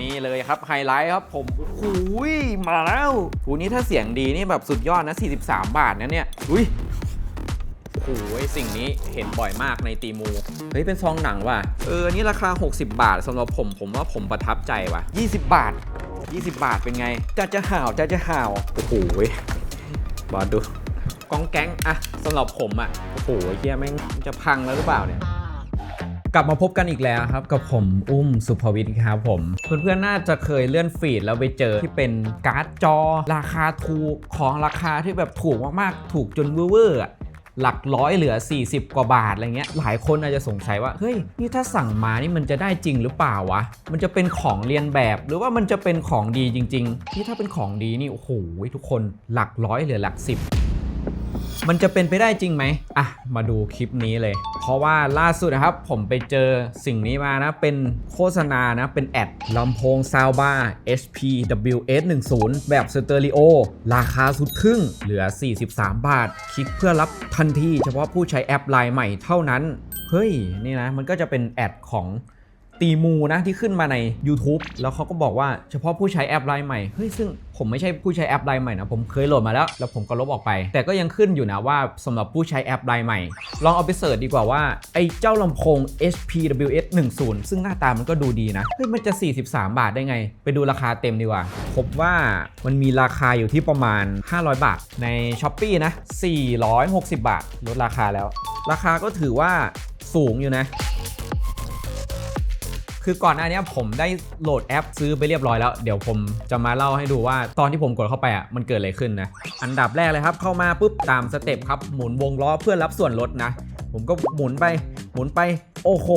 นี่เลยครับ ไฮไลท์ครับผมโอ้โหยมาแล้วหูนี้ถ้าเสียงดีนี่แบบสุดยอดนะ 43 บาทนะเนี่ยอุ้ยโอ้โหสิ่งนี้เห็นบ่อยมากในตีมู เฮ้ย เป็นซองหนังว่ะ เออ นี่ราคา 60 บาทสำหรับผม ผมว่าผมประทับใจว่ะ 20 บาท 20 บาทเป็นไง จะจะห่าวจะจะห่าว โอ้โหยบอสดูกองแก๊งอะสำหรับผมอะโอ้โหเฮียแม่งจะพังแล้วหรือเปล่าเนี่ย กลับมาพบกันอีกแล้วครับ กับผมอุ้มสุภวิทย์ครับผม เพื่อนๆน่าจะเคยเลื่อนฟีดแล้วไปเจอที่เป็นการ์ดจอ ราคาถูกของราคาที่แบบถูกมากๆ ถูกจนเวอร์หลักร้อยเหลือ 40 กว่าบาทอะไรเงี้ย หลายคนอาจจะสงสัยว่า เฮ้ย นี่ถ้าสั่งมานี่มันจะได้จริงหรือเปล่าวะ มันจะเป็นของเรียนแบบ หรือว่ามันจะเป็นของดีจริงๆนี่ถ้าเป็นของดีนี่ โอ้โห ทุกคน หลักร้อยเหลือหลักสิบ มันจะเป็นไปได้จริงไหมอะ มาดูคลิปนี้เลย เพราะว่าล่าสุดนะครับ ผมไปเจอสิ่งนี้มานะ เป็นโฆษณานะ เป็นแอดลำโพงซาวบา HP WS10 แบบสเตอริโอ ราคาสุดครึ่ง เหลือ 43 บาท คลิกเพื่อรับทันที เฉพาะผู้ใช้แอปไลน์ใหม่เท่านั้น เฮ้ย นี่นะ มันก็จะเป็นแอดของ ตีมูนะที่ขึ้นมาใน YouTube แล้วเขาก็บอกว่าเฉพาะผู้ใช้แอปไลน์ใหม่เฮ้ยซึ่งผมไม่ใช่ผู้ใช้แอปไลน์ใหม่นะผมเคยโหลดมาแล้ว แล้วผมก็ลบออกไป แต่ก็ยังขึ้นอยู่นะว่าสำหรับผู้ใช้แอปไลน์ใหม่ ลองเอาไปเสิร์ชดีกว่าว่าไอ้เจ้าลำโพง HPWS 10ซึ่งหน้าตามันก็ดูดีนะเฮ้ยมันจะ 43 บาทได้ไง ไปดูราคาเต็มดีกว่า พบว่ามันมีราคาอยู่ที่ประมาณ 500 บาทใน s h อ p e e นะ460 บาทลดราคาแล้ว ราคาก็ถือว่าสูงอยู่นะ คือก่อนหน้านี้ผมได้โหลดแอปซื้อไปเรียบร้อยแล้ว เดี๋ยวผมจะมาเล่าให้ดูว่าตอนที่ผมกดเข้าไปอะมันเกิดอะไรขึ้นนะ อันดับแรกเลยครับเข้ามาปุ๊บตามสเต็ปครับหมุนวงล้อเพื่อรับส่วนลดนะ ผมก็หมุนไปหมุนไป โอ้โห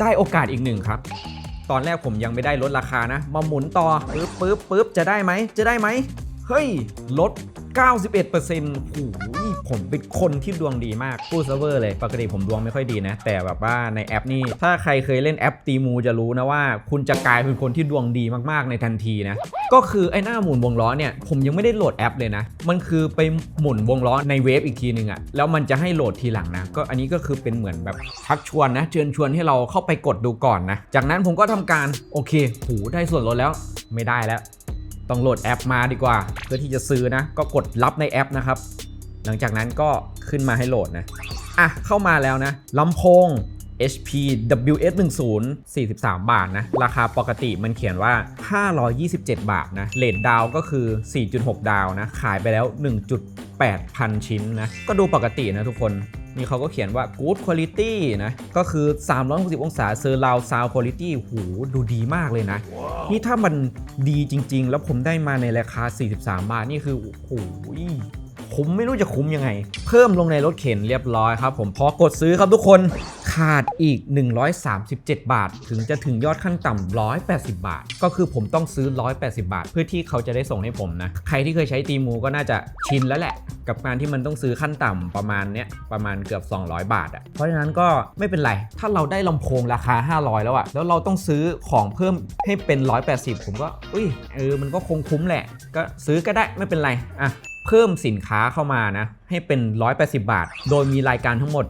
ได้โอกาสอีกหนึ่งครับตอนแรกผมยังไม่ได้ลดราคานะ มาหมุนต่อปึ๊บปึ๊บปึ๊บจะได้ไหม จะได้ไหม เฮ้ย ลด 91%โอ้โหผมเป็นคนที่ดวงดีมากพูดเซิร์ฟเวอร์เลย ปกติผมดวงไม่ค่อยดีนะ แต่แบบว่าในแอปนี่ ถ้าใครเคยเล่นแอปตีมูจะรู้นะว่า คุณจะกลายเป็นคนที่ดวงดีมากๆในทันทีนะ ก็คือไอ้หน้าหมุนวงล้อเนี่ย ผมยังไม่ได้โหลดแอปเลยนะ มันคือไปหมุนวงล้อในเวฟอีกทีหนึ่งอะแล้วมันจะให้โหลดทีหลังนะ ก็อันนี้ก็คือเป็นเหมือนแบบชักชวนนะ เชิญชวนให้เราเข้าไปกดดูก่อนนะ จากนั้นผมก็ทำการโอเค หูได้ส่วนลดแล้ว ไม่ได้แล้ว ต้องโหลดแอปมาดีกว่า เพื่อที่จะซื้อนะ ก็กดรับในแอปนะครับ หลังจากนั้นก็ขึ้นมาให้โหลดนะ อะ เข้ามาแล้วนะลำโพง HP WS10 43 บาทนะ ราคาปกติมันเขียนว่า 527 บาทนะเลทดาวก็คือ 4.6 ดาวนะ ขายไปแล้ว 1.8 พันชิ้นนะ ก็ดูปกตินะทุกคน นี่เขาก็เขียนว่า good quality นะ ก็คือ 360 องศาเซอร์ราว sound quality หูดูดีมากเลยนะ นี่ถ้ามันดีจริง ๆ แล้วผมได้มาในราคา 43 บาท นี่คือ โอ้โห คุ้มไม่รู้จะคุ้มยังไง เพิ่มลงในรถเข็นเรียบร้อยครับผมพอกดซื้อครับทุกคนขาดอีก 137 บาท ถึงจะถึงยอดขั้นต่ำ180 บาท ก็คือผมต้องซื้อ 180 บาท เพื่อที่เขาจะได้ส่งให้ผมนะ ใครที่เคยใช้ตีมูก็น่าจะชินแล้วแหละ กับการที่มันต้องซื้อขั้นต่ำประมาณเนี้ยประมาณเกือบ 200 บาทอะ่ะเพราะฉะนั้นก็ไม่เป็นไร ถ้าเราได้ลำโพงราคา 500 แล้วอะ่ะแล้วเราต้องซื้อของเพิ่มให้เป็น 180 ผมก็อุ้ยเออมันก็คงคุ้มแหละ ก็ซื้อก็ได้ไม่เป็นไรอะเพิ่มสินค้าเข้ามานะ ให้เป็น 180 บาท โดยมีรายการทั้งหมด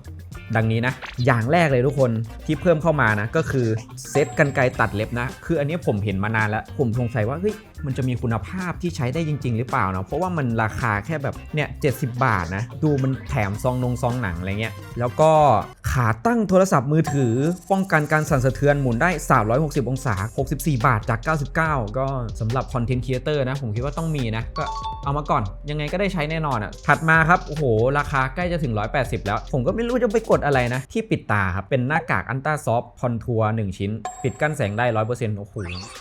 ดังนี้นะ อย่างแรกเลยทุกคนที่เพิ่มเข้ามานะ ก็คือเซตกันไกรตัดเล็บนะ คืออันนี้ผมเห็นมานานแล้ว ผมสงสัยว่าเฮ้ยมันจะมีคุณภาพที่ใช้ได้จริง ๆ หรือเปล่านะเพราะว่ามันราคาแค่แบบเนี่ย70บาทนะดูมันแถมซองนงซองหนังอะไรเงี้ยแล้วก็ขาตั้งโทรศัพท์มือถือ ป้องกันการสั่นสะเทือนหมุนได้ 360 องศา 64 บาทจาก 99 ก็สำหรับคอนเทนต์ครีเอเตอร์นะ ผมคิดว่าต้องมีนะ ก็เอามาก่อน ยังไงก็ได้ใช้แน่นอนอะ่ะ ถัดมาครับ โอ้โห ราคาใกล้จะถึง 180 แล้ว ผมก็ไม่รู้จะไปกดอะไรนะ ที่ปิดตาครับ เป็นหน้ากากอันต้าซอฟคอนทัวร์1ชิ้น ปิดกั้นแสงได้ 100%โอ้โห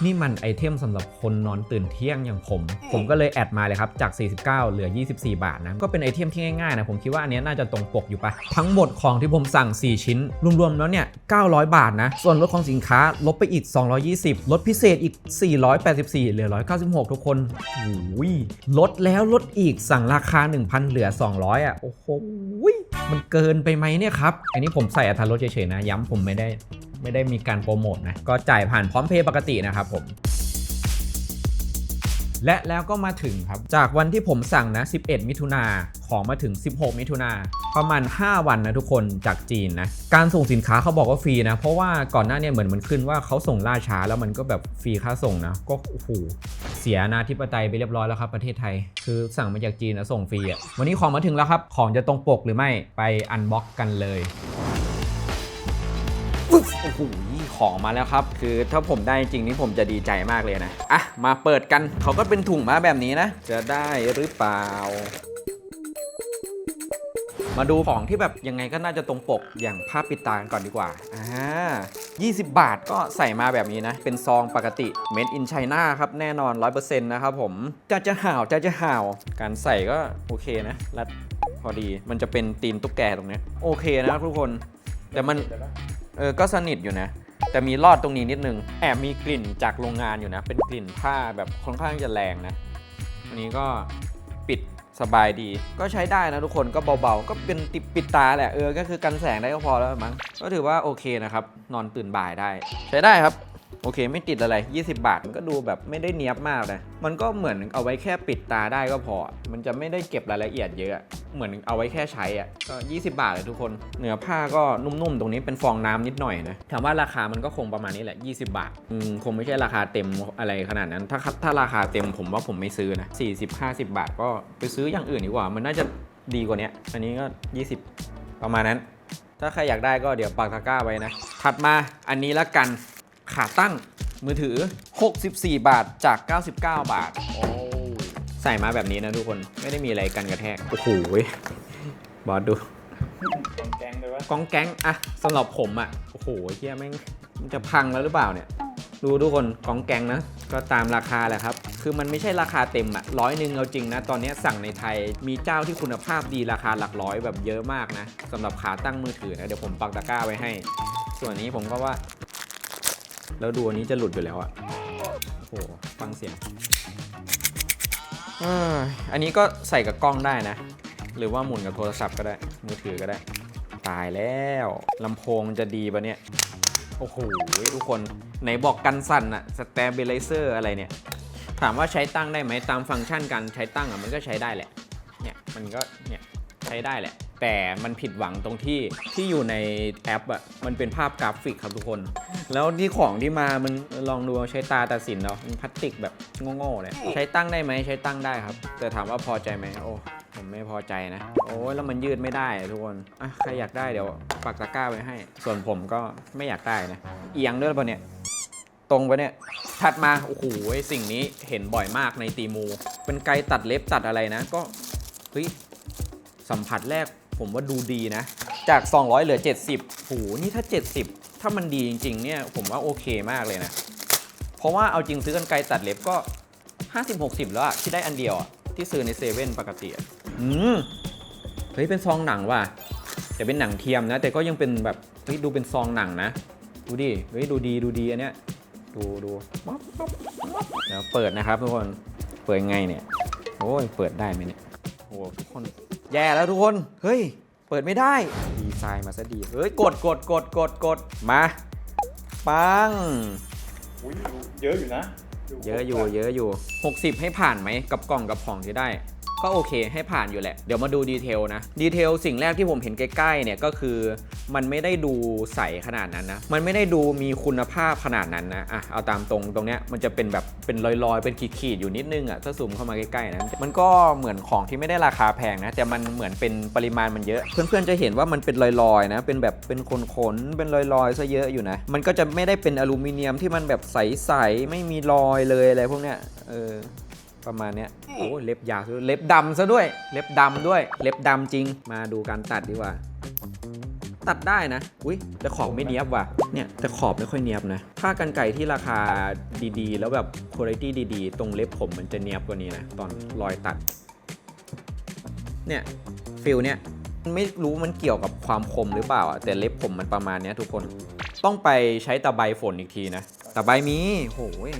นี่มันไอเทมสำหรับคนนอนตื่นเที่ยงอย่างผม ผมก็เลยแอดมาเลยครับ จาก 49 เหลือ 24 บาทนะ ก็เป็นไอเทมที่ง่ายๆนะ ผมคิดว่าอันเนี้ยน่าจะตรงปกอยู่ปะทั้งหมดของที่ผมสั่ง 4 ชิ้น รวมๆแล้วเนี่ย 900 บาทนะ ส่วนลดของสินค้าลบไปอีก 220 ลดพิเศษอีก 484 เหลือ 196 ทุกคนโอ้ยลดแล้วลดอีกสั่งราคา 1,000 เหลือ 200 อะ โอ้โหมันเกินไปไหมเนี่ยครับ อันนี้ผมใส่อัตราลดเฉยๆนะ ย้ำผมไม่ได้ไม่ได้มีการโปรโมทนะ ก็จ่ายผ่านพร้อมเพย์ปกตินะครับผม และแล้วก็มาถึงครับ จากวันที่ผมสั่งนะ 11 มิถุนาของมาถึง 16 มิถุนาประมาณ 5 วันนะทุกคนจากจีนนะ การส่งสินค้าเขาบอกว่าฟรีนะ เพราะว่าก่อนหน้าเนี่ยเหมือนมันขึ้นว่าเขาส่งล่าช้าแล้วมันก็แบบฟรีค่าส่งนะ ก็โอ้โหเสียนาธิปไตยไปเรียบร้อยแล้วครับประเทศไทย คือสั่งมาจากจีนนะส่งฟรีอะวันนี้ของมาถึงแล้วครับ ของจะตรงปกหรือไม่ไปอันบ็อกกันเลย โอ้โหของมาแล้วครับ คือถ้าผมได้จริงนี่ผมจะดีใจมากเลยนะ อะ มาเปิดกันเขาก็เป็นถุงมาแบบนี้นะ จะได้หรือเปล่ามาดูของที่แบบยังไงก็น่าจะตรงปกอย่างผ้าปิดตากันก่อนดีกว่า อ่า 20 บาทก็ใส่มาแบบนี้นะ เป็นซองปกติ made in China ครับ แน่นอน 100%นะครับผม จะจะห่าว จะจะห่าว การใส่ก็โอเคนะ รัดพอดี มันจะเป็นตีนตุ๊กแกตรงนี้ โอเคนะทุกคน แต่มัน เออก็สนิทอยู่นะ แต่มีรอดตรงนี้นิดนึง แอบมีกลิ่นจากโรงงานอยู่นะ เป็นกลิ่นผ้าแบบค่อนข้างจะแรงนะ อันนี้ก็ปิดสบายดี ก็ใช้ได้นะทุกคนก็เบาๆ ก็เป็นติดปิดตาแหละ เออ ก็คือกันแสงได้ก็พอแล้วมั้ง ก็ถือว่าโอเคนะครับ นอนตื่นบ่ายได้ ใช้ได้ครับ โอเคไม่ติดอะไร 20 บาทมันก็ดูแบบไม่ได้เนียบมากเลยมันก็เหมือนเอาไว้แค่ปิดตาได้ก็พอ มันจะไม่ได้เก็บรายละเอียดเยอะ เหมือนเอาไว้แค่ใช้อะก็20 บาทเลยทุกคน เนื้อผ้าก็นุ่มๆ ตรงนี้เป็นฟองน้ำนิดหน่อยนะ ถามว่าราคามันก็คงประมาณนี้แหละ 20 บาท อืมคงไม่ใช่ราคาเต็มอะไรขนาดนั้น ถ้าถ้าราคาเต็มผมว่าผมไม่ซื้อนะ40-50 บาท ก็ไปซื้ออย่างอื่นดีกว่า มันน่าจะดีกว่านี้อันนี้ก็ 20 ประมาณนั้น ถ้าใครอยากได้ก็เดี๋ยวปักตะกร้าไว้นะ ถัดมาอันนี้ละกัน ขาตั้งมือถือ 64 บาทจาก 99 บาทโอ้ใส่มาแบบนี้นะทุกคนไม่ได้มีอะไรกันกระแทก โอ้โหบอสดูแกงเลยวะกองแก๊งอะสำหรับผมอะโอ้โหเฮียแม่งมันจะพังแล้วหรือเปล่าเนี่ย ดูทุกคนกองแก๊งนะ ก็ตามราคาแหละครับ คือมันไม่ใช่ราคาเต็มอะร้อยหนึ่งเอาจริงนะ ตอนนี้สั่งในไทยมีเจ้าที่คุณภาพดีราคาหลักร้อยแบบเยอะมากนะสำหรับขาตั้งมือถือนะ เดี๋ยวผมปักตะกร้าไว้ให้ ส่วนนี้ผมก็ว่า แล้วดูอันนี้จะหลุดอยู่แล้วอะโอ้โหฟังเสียงอันนี้ก็ใส่กับกล้องได้นะ หรือว่าหมุนกับโทรศัพท์ก็ได้ มือถือก็ได้ ตายแล้วลำโพงจะดีปะเนี่ย โอ้โหทุกคน ไหนบอกกันสั่นอะสเตเบลเซอร์อะไรเนี่ย ถามว่าใช้ตั้งได้ไหมตามฟังก์ชันการใช้ตั้งอะมันก็ใช้ได้แหละ เนี่ยมันก็เนี่ยใช้ได้แหละ แต่มันผิดหวังตรงที่ที่อยู่ในแอปอะมันเป็นภาพกราฟิกครับทุกคน แล้วที่ของที่มามันลองดูใช้ตาตัดสินเนาะมันพลาสติกแบบโง่ๆเลยใช้ตั้งได้ไหมใช้ตั้งได้ครับ แต่ถามว่าพอใจไหมโอ้ผมไม่พอใจนะ โอ้ยแล้วมันยืดไม่ได้อะทุกคนอะใครอยากได้เดี๋ยวปักตะกร้าไว้ให้ ส่วนผมก็ไม่อยากได้นะเอียงด้วยปะเนี่ยตรงปะเนี่ยถัดมาโอ้โหสิ่งนี้เห็นบ่อยมากในตีมู เป็นไกลตัดเล็บตัดอะไรนะ ก็เฮ้ยสัมผัสแรก ผมว่าดูดีนะ จาก 200 เหลือ 70โหนี่ถ้า 70 ถ้ามันดีจริง ๆ เนี่ย ผมว่าโอเคมากเลยนะ เพราะว่าเอาจริงซื้อกันไกลตัดเล็บก็ 50-60 แล้วอะที่ได้อันเดียวอะที่ซื้อในเซเว่นปกติอะอืมเฮ้ยเป็นซองหนังว่ะแต่เป็นหนังเทียมนะ แต่ก็ยังเป็นแบบเฮ้ยดูเป็นซองหนังนะ ดูดิเฮ้ยดูดีดูดีอันเนี้ยดูดูป๊อปป๊อปเดี๋ยวเปิดนะครับทุกคนเปิดไงเนี่ยโอ้ยเปิดได้ไหมเนี่ยโอ้ทุกคน แย่แล้วทุกคน เฮ้ย เปิดไม่ได้ ดีไซน์มาซะดี เฮ้ย กดกดกดกดกดมา ปัง อุ้ยเยอะอยู่นะ เยอะอยู่ เยอะอยู่ 60 ให้ผ่านไหม กับกล่องกับของที่ได้ ก็โอเคให้ผ่านอยู่แหละ เดี๋ยวมาดูดีเทลนะ ดีเทลสิ่งแรกที่ผมเห็นใกล้ๆเนี่ยก็คือ มันไม่ได้ดูใสขนาดนั้นนะ มันไม่ได้ดูมีคุณภาพขนาดนั้นนะอะเอาตามตรงตรงเนี้ยมันจะเป็นแบบเป็นลอยๆ เป็นขีดๆอยู่นิดนึงอะถ้าซูมเข้ามาใกล้ๆนะมันก็เหมือนของที่ไม่ได้ราคาแพงนะแต่มันเหมือนเป็นปริมาณมันเยอะ เพื่อนๆจะเห็นว่ามันเป็นลอยๆนะ เป็นแบบเป็นขนๆเป็นลอยๆซะเยอะอยู่นะ มันก็จะไม่ได้เป็นอลูมิเนียมที่มันแบบใสๆไม่มีรอยเลยอะไรพวกเนี้ยเออ ประมาณเนี้ยโอ้เล็บยาวซะด้วยเล็บดำซะด้วย เล็บดำด้วย เล็บดำจริง มาดูการตัดดีกว่า ตัดได้นะ อุ้ยแต่ขอบไม่เนียบว่ะ เนี่ยแต่ขอบไม่ค่อยเนียบนะ ถ้ากันไก่ที่ราคาดีๆ แล้วแบบคุณภาพดีๆ ตรงเล็บผมมันจะเนียบกว่านี้นะตอนรอยตัด เนี่ยฟิลเนี่ยไม่รู้มันเกี่ยวกับความคมหรือเปล่าอะแต่เล็บผมมันประมาณเนี้ยทุกคน ต้องไปใช้ตะไบฝนอีกทีนะ ตะไบมีโหย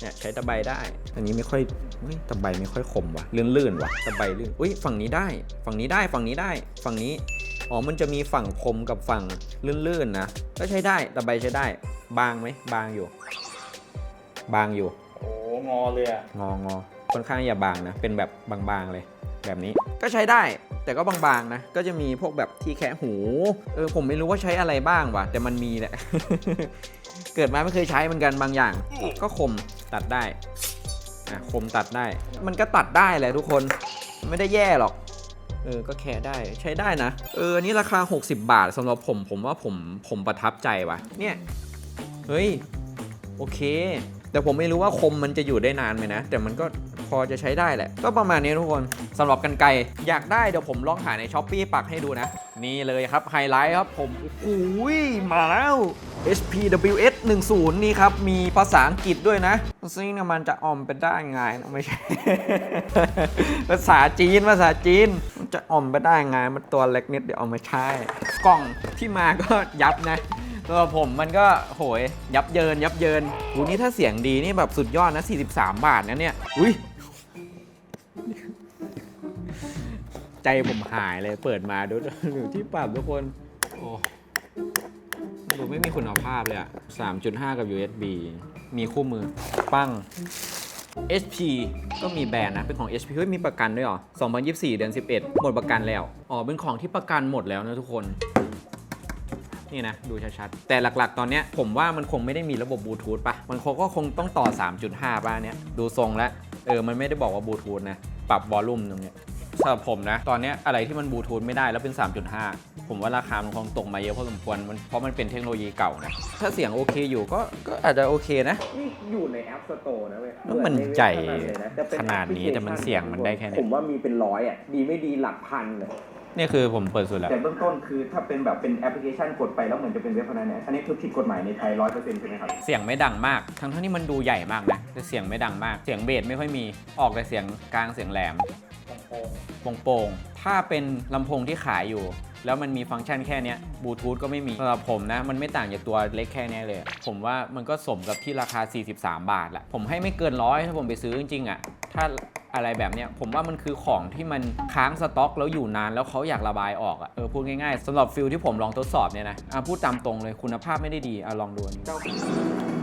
เนี่ยใช้ตะไบได้ อันนี้ไม่ค่อยเฮ้ยตะไบไม่ค่อยคมว่ะลื่นๆว่ะตะไบลื่นอุ้ยฝั่งนี้ได้ ฝั่งนี้ได้ฝั่งนี้ได้ ฝั่งนี้อ๋อมันจะมีฝั่งคมกับฝั่งลื่นๆนะก็ใช้ได้ตะไบใช้ได้ บางไหมบางอยู่ บางอยู่โอ้งอเลยอะงองอค่อนข้างอย่าบางนะ เป็นแบบบางๆเลย แบบนี้ก็ใช้ได้แต่ก็บางๆนะ ก็จะมีพวกแบบที่แคะหู เออผมไม่รู้ว่าใช้อะไรบ้างว่ะ แต่มันมีแหละ เกิดมาไม่เคยใช้เหมือนกันบางอย่าง ก็คมตัดได้อะคมตัดได้ มันก็ตัดได้แหละทุกคนไม่ได้แย่หรอกเออ ก็แค่ได้ใช้ได้นะ เออ นี่ราคา 60 บาทสำหรับผม ผมว่าผมผมประทับใจว่ะ เนี่ย เฮ้ย โอเค แต่ผมไม่รู้ว่าคมมันจะอยู่ได้นานไหมนะ แต่มันก็ พอจะใช้ได้แหละ ก็ประมาณนี้ทุกคนสำหรับกันไกรอยากได้เดี๋ยวผมลองหาในช้อปปีปักให้ดูนะ นี่เลยครับไฮไลท์ครับผมโอ้โหมาแล้ว HPWS 10 นี่ครับ มีภาษาอังกฤษด้วยนะซึ่งมันจะออมเป็นได้ไงนะไม่ใช่ ภาษาจีนภาษาจีนมันจะออมไปได้ไงมันตัวเล็กนิดเดี๋ยวเอามาใช้กล่องที่มาก็ยับนะตัวผมมันก็โหยยับเยินยับเยินอูนี่ถ้าเสียงดีนี่แบบสุดยอดนะ 43 บาทนะเนี่ย อุ้ย ใจผมหายเลยเปิดมาดูดูที่ปรับทุกคน โอ้ดูไม่มีคุณภาพเลยอะ3.5 กับ USB มีคู่มือ ปั้ง HP ก็มีแบรนด์นะ เป็นของ HP เฮ้ยมีประกันด้วยเหรอ 2024 เดือน 11 หมดประกันแล้ว อ๋อ เป็นของที่ประกันหมดแล้วนะทุกคน นี่นะ ดูชัดๆ แต่หลักๆ ตอนเนี้ยผมว่ามันคงไม่ได้มีระบบบลูทูธปะมันคงก็คงต้องต่อ 3.5 ป่ะเนี้ย ดูทรงแล้ว เออ มันไม่ได้บอกว่าบลูทูธนะ ปรับวอลลุ่มตรงเนี้ย สำหรับผมนะ ตอนเนี้ยอะไรที่มันบลูทูธไม่ได้แล้วเป็น 3.5 ผมว่าราคามันคงตกมาเยอะพอสมควรมันเพราะมันเป็นเทคโนโลยีเก่านะถ้าเสียงโอเคอยู่ก็ก็อาจจะโอเคนะ นี่อยู่ในแอปสโตร์นะเว้ยแล้วมันเปิดใจเว็บเลยะจะเป็ขนาดนี้แต่มันเสียงมันได้แค่นี้ ผมว่ามีเป็นร้อยอะดีไม่ดีหลักพันเลยนี่คือผมเปิดสุดแล้ว แต่เบื้องต้นคือถ้าเป็นแบบเป็นแอปพลิเคชันกดไปแล้วเหมือนจะเป็นเว็บพนันเนี่ยอันนี้คือผิดกฎหมายในไทยร้อยเปอร์เซ็นต์ใช่ไหมครับ เสียงไม่ดังมาก ทั้งทั้งที่มันดูใหญ่มากนะแต่เสียงไม่ดังมาก เสียงเบสไม่ค่อยมี ออกแต่เสียงกลางเสียงแหลม โป่งๆถ้าเป็นลำโพงที่ขายอยู่ แล้วมันมีฟังก์ชันแค่เนี้บลูทูธก็ไม่มีสำหรับผมนะ มันไม่ต่างจากตัวเล็กแค่เนี้ยเลย ผมว่ามันก็สมกับที่ราคา 43 บาทแหละผมให้ไม่เกินร้อยถ้าผมไปซื้อจริงๆอะ่ะถ้าอะไรแบบเนี้ยผมว่ามันคือของที่มันค้างสต็อกแล้วอยู่นานแล้วเขาอยากระบายออกอะ่ะเออพูดง่ายๆสำหรับฟิลที่ผมลองทดสอบเนี่ยนะอะพูดตามตรงเลยคุณภาพไม่ได้ดีอะลองดูอันนี้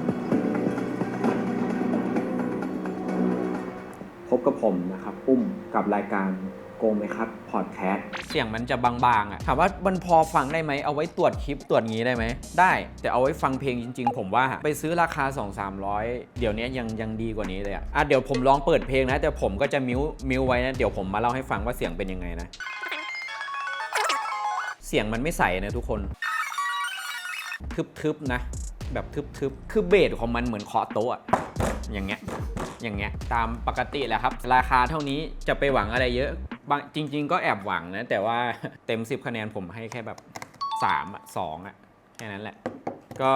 บกับผมนะครับปุ้มกับรายการโกงไหมครับพอดแคสต์เสียงมันจะบางๆอะถามว่ามันพอฟังได้ไหมเอาไว้ตรวจคลิปตรวจงี้ได้ไหมได้ แต่เอาไว้ฟังเพลงจริง ๆ ผมว่าไปซื้อราคา 2 3 0 0 เดี๋ยวนี้ยังยังดีกว่านี้เลยอะอะเดี๋ยวผมลองเปิดเพลงนะ แต่ผมก็จะมิวมิวไว้นะ เดี๋ยวผมมาเล่าให้ฟังว่าเสียงเป็นยังไงนะ เสียงมันไม่ใสนะทุกคนทึบๆนะ แบบทึบๆคือเบสของมันเหมือนเคาะโต๊ะอะอย่างเงี้ย อย่างเงี้ยตามปกติแหละครับ ราคาเท่านี้จะไปหวังอะไรเยอะบางจริง ๆ ก็แอบหวังนะ แต่ว่าเต็ม 10 คะแนนผมให้แค่แบบ3อะ2อะแค่นั้นแหละ ก็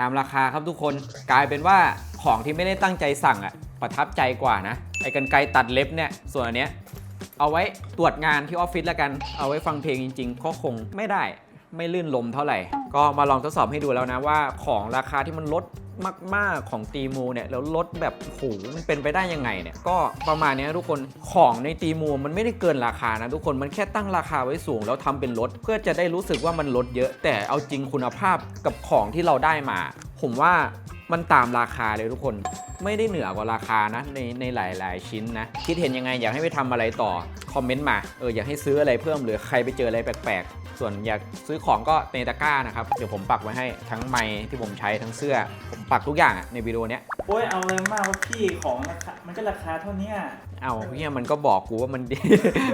ตามราคาครับทุกคนกลายเป็นว่าของที่ไม่ได้ตั้งใจสั่งอะประทับใจกว่านะ ไอ้กันไกตัดเล็บเนี่ย ส่วนอันเนี้ยเอาไว้ตรวจงานที่ออฟฟิศแล้วกัน เอาไว้ฟังเพลงจริงๆก็คงไม่ได้ไม่ลื่นลมเท่าไหร่ ก็มาลองทดสอบให้ดูแล้วนะว่าของราคาที่มันลด มาก ๆ ของตีมูเนี่ยแล้วลดแบบโหมันเป็นไปได้ยังไงเนี่ยก็ประมาณนี้ทุกคนของในตีมูมันไม่ได้เกินราคานะทุกคนมันแค่ตั้งราคาไว้สูงแล้วทำเป็นลดเพื่อจะได้รู้สึกว่ามันลดเยอะ แต่เอาจริงคุณภาพกับของที่เราได้มา ผมว่า มันตามราคาเลยทุกคน ไม่ได้เหนือกว่าราคานะในในหลาย ๆ ชิ้นนะ คิดเห็นยังไงอยากให้ไปทำอะไรต่อ คอมเมนต์มา เอออยากให้ซื้ออะไรเพิ่มหรือใครไปเจออะไรแปลก ๆ ส่วนอยากซื้อของก็ในตะกร้านะครับ เดี๋ยวผมปักไว้ให้ทั้งไม้ที่ผมใช้ทั้งเสื้อ ผมปักทุกอย่างในวิดีโอเนี้ย อ้ยเอาเลยมากว่าพี่ของราคามันก็ราคาเท่าเนี้ยเอาเนี่ยมันก็บอกกูว่ามันดี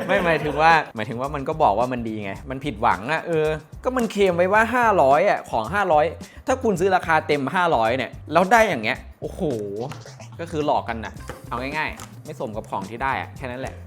ไม่หมายถึงว่า หมายถึงว่ามันก็บอกว่ามันดีไง มันผิดหวังอะเออ ก็มันเคลมไว้ว่า 500อะของ 500 ถ้าคุณซื้อราคาเต็ม 500 เนี่ยแล้วได้อย่างเงี้ยโอ้โห ก็คือหลอกกันนะเอาง่ายๆ ไม่สมกับของที่ได้อะแค่นั้นแหละ